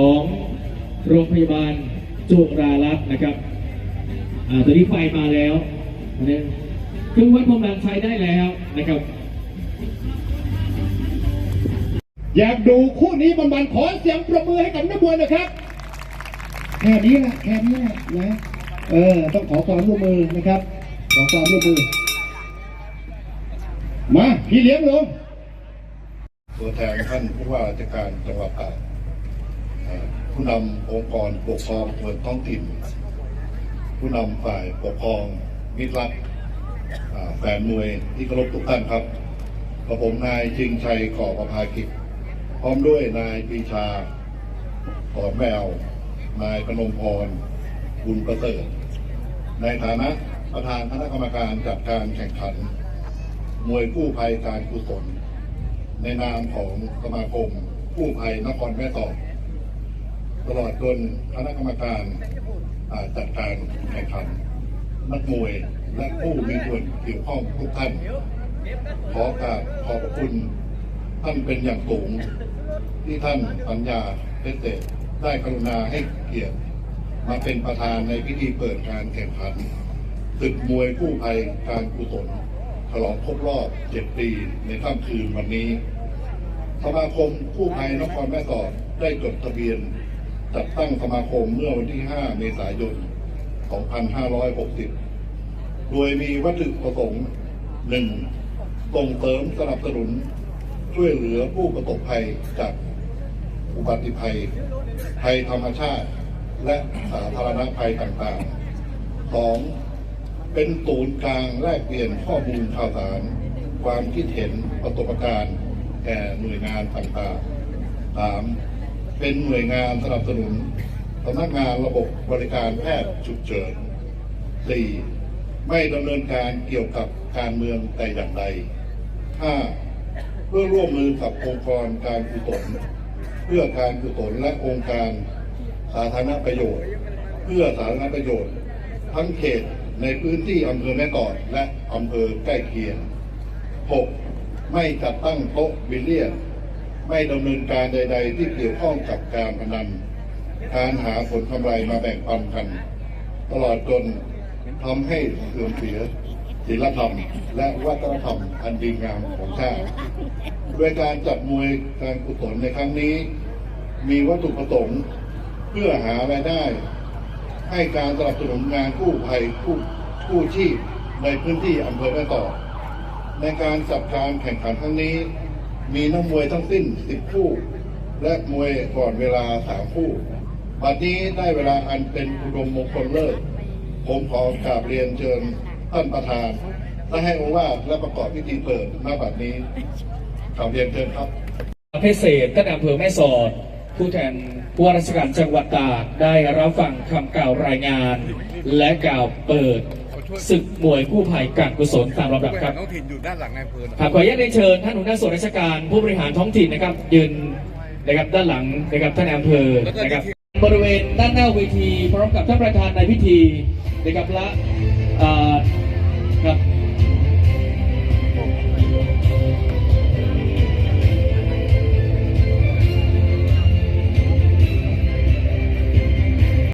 ของโรงพยาบาลจุฬารัตน์นะครับอ่าตอนนี้ไฟมาแล้วอันนี้เครื่องวัดความดันใช้ได้แล้วนะครับ อยากดูคู่นี้มันมันๆขอเสียงประมือให้กับนักมวยหนะครับ แค่นี้แหละแค่นี้แหละนะ เออ ต้องขอความร่วมมือนะครับ ขอความร่วมมือ มา พี่เลี้ยงลง ตัวแทนท่านผู้ว่าราชการจังหวัดตากเอ่อ ผู้นำองค์กรปกครองส่วนท้องถิ่น ผู้นำฝ่ายปกครองมิตรรักแฟนมวยที่เคารพทุกท่านครับกระผมนายชิงชัยก่อประภากิจ พร้อมด้วยนายปีชาขอแมวนายกนมพรบุญประเสริฐในฐานะประธานคณะกรรมการจัดการแข่งขัน มวยกู้ภัยการกุศล ในนามของสมาคมกู้ภัยนครแม่สอด ตลอดจนคณะกรรมการจัดการแข่งขันนักมวยและผู้มีส่วนเกี่ยวข้องทุกท่าน ขอกราบขอบพระคุณท่านเป็นอย่างสูง ที่ท่านปัญญาเพชรเศษได้กรุณาให้เกียรติ มาเป็นประธานในพิธีเปิดการแข่งขันศึกมวยกู้ภัยการกุศลฉลองครบรอบ 7 ปีในค่ำคืนวันนี้ สมาคมกู้ภัยนครแม่สอดได้จดทะเบียน จัดตั้งสมาคมเมื่อวันที่ 5 เมษายน 2560 โดยมีวัตถุประสงค์หนึ่งส่งเสริมสนับสนุน ช่วยเหลือผู้ประสบภัยจากอุบัติภัย ภัยธรรมชาติ และสาธารณภัยต่างๆสองเป็นศูนย์กลางแลกเปลี่ยนข้อมูลข่าวสาร ความคิดเห็นประสบการณ์แก่หน่วยงานต่างๆสาม เป็นหน่วยงานสนับสนุนสำนักงานระบบบริการแพทย์ฉุกเฉินสี่ไม่ดำเนินการเกี่ยวกับการเมืองแต่อย่างใดห้าเพื่อร่วมมือกับองค์กรการกุศลเพื่อการกุศลและองค์การสาธารณประโยชน์ เพื่อสาธารณประโยชน์ ทั้งเขตในพื้นที่อำเภอแม่กอดและอำเภอใกล้เคียง 6. ไม่จัดตั้งโต๊ะบิลเลียน ไม่ดำเนินการใด ๆ ที่เกี่ยวข้องกับการพนันการหาผลกำไรมาแบ่งปันกัน ตลอดจนทำให้เสื่อมเสียศีลธรรม และวัฒนธรรมอันดีงามของชาติด้วยการจัดมวยการกุศลในครั้งนี้ มีวัตถุประสงค์เพื่อหารายได้ ให้การสนับสนุนงานกู้ภัยกู้กู้ชีพในพื้นที่อำเภอแม่ต่อ ในการจัดการแข่งขันครั้งนี้ มีนักมวยทั้งสิ้น 10 คู่ และมวยก่อนเวลา 3 คู่ บัดนี้ได้เวลาอันเป็นอุดมมงคลเลิศผมขอกราบเรียนเชิญท่านประธานและให้โอวาและประกอบพิธีเปิดณบัดนี้กราบเรียนเชิญครับเพชรเศษท่านอำเภอแม่สอด ผู้แทนผู้ว่าราชการจังหวัดตากได้รับฟังคำกล่าวรายงาน และกล่าวเปิด ศึกมวยกู้ภัยการกุศลตามลำดับครับท้องถิ่นอยู่ด้านหลังนายอำเภอนะขออนุญาตได้เชิญท่านหัวหน้าส่วนราชการ ผู้บริหารท้องถิ่นนะครับ ยืนนะครับด้านหลังนะครับท่านอำเภอนะครับบริเวณด้านหน้าเวทีพร้อมกับท่านประธานในพิธีนะครับและเอ่อครับ